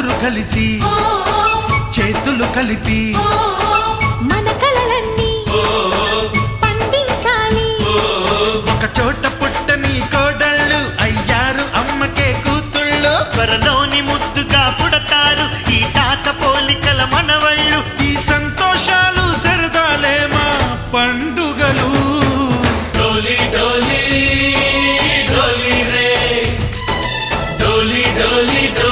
నలుగురు కలిసి చేతులు కలిపి మన కలలన్నీ పండించాలి. ఒక చోట పుట్టని కోడళ్ళు అయ్యారు అమ్మకే కూతుళ్ళు. త్వరలోని ముద్దుగా పుడతారు ఈ తాత పోలికల మనవళ్ళు. ఈ సంతోషాలు సరదాలేమా పండుగలు? డోలి డోలి డోలీ రే. డోలి డోలి డోలి.